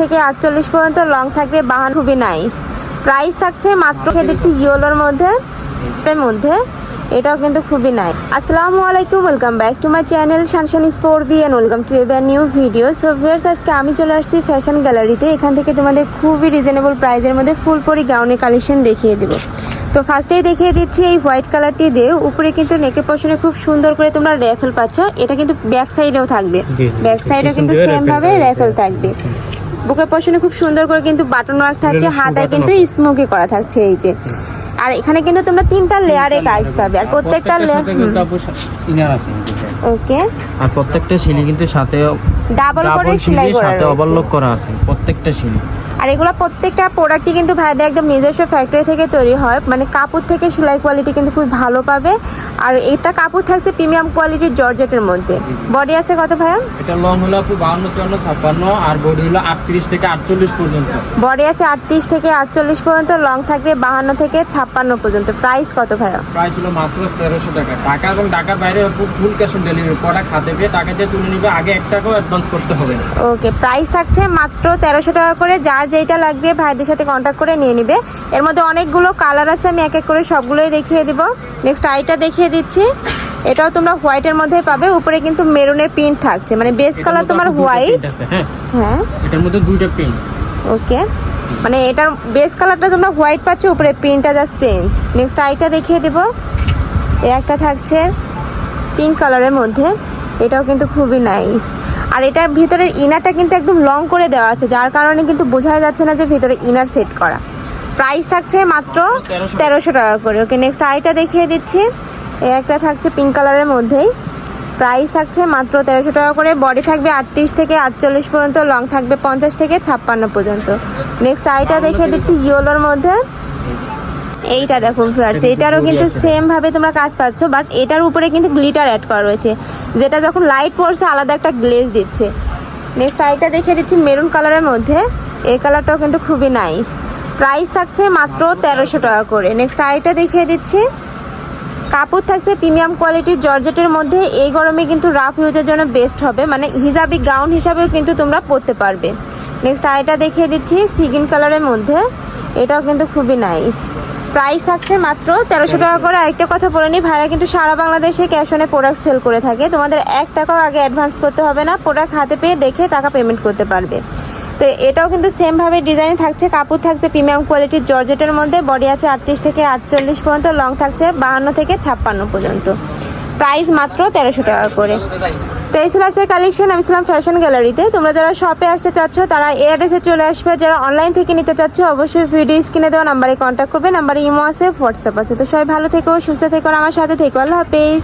থেকে আটচল্লিশ পর্যন্ত লং থাকবে বাহান খুবই নাইস প্রাইস থাকছে মাত্র খেয়ে দিচ্ছি ইয়োলোর মধ্যে মধ্যে। এটাও কিন্তু খুবই নাই আসসালামু আলাইকুম welcome back to my channel শানশান sport B and welcome to এবার নিউ ভিডিও সো ভিউয়ার্স আজকে আমি চলে আসছি ফ্যাশন গ্যালারিতে এখান থেকে তোমাদের খুবই রিজনেবল প্রাইসের মধ্যে ফুল পরি গাউনের কালেকশন দেখিয়ে দেবো। তো ফার্স্টেই দেখিয়ে দিচ্ছি এই হোয়াইট কালারটি দিয়ে। উপরে কিন্তু নেকের পশনে খুব সুন্দর করে তোমরা র্যাফেল পাচ্ছ। এটা কিন্তু ব্যাক সাইডেও থাকবে। ব্যাক সাইডেও কিন্তু পিছন দিয়েও সেম raffle ভাবে থাকবে। র্যাফেল থাকবে। বুকের পশনে খুব সুন্দর করে কিন্তু বাটন ওয়ার্ক থাকছে হাতায় কিন্তু স্মোকি করা থাকছে এই যে। আর এখানে কিন্তু তোমরা তিনটা লেয়ারে কাজ পাবে আর প্রত্যেকটা লেয়ার ইনার আছে ওকে আর প্রত্যেকটা সিলি কিন্তু সাথে ডাবল করে সেলাই করা করা সাথে ওভারলক করা আছে প্রত্যেকটা শিলি আর এগুলো প্রত্যেকটা প্রোডাক্টই কিন্তু ভাইদের একদম নিজস্ব ফ্যাক্টরি থেকে তৈরি হয়। মানে কাপড় থেকে সেলাই কোয়ালিটি কিন্তু খুব ভালো পাবে। আর এটা কাপড় থাকছে প্রিমিয়াম কোয়ালিটির জর্জেটের মধ্যে। বডি আছে কত ভাইয়া? এটা লং হলো আপু বাউন্ন চুয়ান্ন ছাপ্পান্ন আর বডি হলো আটত্রিশ থেকে আটচল্লিশ পর্যন্ত। বডি আছে আটত্রিশ থেকে আটচল্লিশ পর্যন্ত লং থাকবে বাহান্ন থেকে ছাপ্পান্ন পর্যন্ত। প্রাইস কত ভাইয়া? প্রাইস হলো মাত্র তেরোশো টাকা। টাকা এবং ঢাকার বাইরে আপু full cash on delivery product হাতে পেয়ে টাকা দিয়ে তুলে নিবে। আগে এক টাকাও অ্যাডভান্স করতে হবে ওকে প্রাইস থাকছে মাত্র তেরোশো টাকা করে। যার যেইটা লাগবে ভাইদের সাথে কন্ট্যাক্ট করে নিয়ে নিবে। এর মধ্যে অনেকগুলো কালার আছে আমি এক এক করে সবগুলোই দেখিয়ে দিব। নেক্সট আইটা দেখিয়ে দিচ্ছি। এটাও তোমরা হোয়াইটের মধ্যে পাবে উপরে কিন্তু মেরুনের প্রিন্ট থাকছে। মানে বেস কালার তোমার হোয়াইট হ্যাঁ? হ্যাঁ। এটার মধ্যে দুইটা প্রিন্ট ওকে মানে এটার বেস কালারটা তোমরা হোয়াইট পাচ্ছ উপরে প্রিন্টটা জাস্ট চেঞ্জ নেক্সট আইটা দেখিয়ে দেব। এ একটা থাকছে পিঙ্ক কালারের মধ্যে। এটাও কিন্তু খুবই নাইস আর এটার ভিতরের ইনারটা কিন্তু একদম লং করে দেওয়া আছে যার কারণে কিন্তু বোঝা যাচ্ছে না যে ভিতরে ইনার সেট করা। প্রাইস থাকছে মাত্র তেরোশো টাকা। করে। ওকে নেক্সট আইটা দেখিয়ে দিচ্ছি। এ একটা থাকছে পিঙ্ক কালারের মধ্যেই। প্রাইস থাকছে মাত্র তেরোশো টাকা করে। বডি থাকবে আটত্রিশ থেকে আটচল্লিশ পর্যন্ত লং থাকবে পঞ্চাশ থেকে ছাপ্পান্ন পর্যন্ত। নেক্সট আইটা দেখিয়ে দিচ্ছি ইয়োলোর মধ্যে। এইটা দেখো ফ্লার্স এটারও কিন্তু সেম ভাবে তোমরা কাজ পাচ্ছ বাট এটার উপরে কিন্তু গ্লিটার অ্যাড করা রয়েছে যেটা যখন লাইট পড়ছে আলাদা একটা গ্লেজ দিচ্ছে। নেক্সট আইটা দেখিয়ে দিচ্ছি মেরুন কালারের মধ্যে এই কালারটাও কিন্তু খুবই নাইস প্রাইস থাকছে মাত্র তেরোশো টাকা করে। নেক্সট আইটা দেখিয়ে দিচ্ছি। কাপড় থাকছে প্রিমিয়াম কোয়ালিটির জর্জেটের মধ্যে এই গরমে কিন্তু রাফ ইউজের জন্য বেস্ট হবে মানে হিজাবি গাউন হিসাবেও কিন্তু তোমরা পরতে পারবে। নেক্সট আইটা দেখিয়ে দিচ্ছি সিগিন কালারের মধ্যে এটাও কিন্তু খুবই নাইস প্রাইস থাকছে মাত্র তেরোশো টাকা করে। আরেকটা কথা বলে নিই, ভাইরা কিন্তু সারা বাংলাদেশে ক্যাশ অনে প্রোডাক্ট সেল করে থাকে। তোমাদের এক টাকাও আগে অ্যাডভান্স করতে হবে না প্রোডাক্ট হাতে পেয়ে দেখে টাকা পেমেন্ট করতে পারবে। তো এটাও কিন্তু সেম ভাবে ডিজাইন থাকছে, কাপড় থাকছে প্রিমিয়াম কোয়ালিটির জর্জেটের মধ্যে বডি আছে আটত্রিশ থেকে আটচল্লিশ পর্যন্ত লং থাকছে বাহান্ন থেকে ছাপ্পান্ন পর্যন্ত। প্রাইস মাত্র তেরোশো টাকা করে। তো এই ছিল কালেকশন আমি ছিলাম ফ্যাশন গ্যালারিতে তোমরা যারা শপে আসতে চাচ্ছ, তারা এই অ্যাড্রেসে চলে আসবে। যারা অনলাইন থেকে নিতে চাচ্ছ, অবশ্যই ভিডিও স্ক্রিনে দেওয়া নাম্বারে কন্ট্যাক্ট করবে। নাম্বারে ইমো আছে হোয়াটসঅ্যাপ আছে। তো সবাই ভালো থেকো, সুস্থ থেকো আমার সাথে থেকো। আল্লাহ হাফেজ।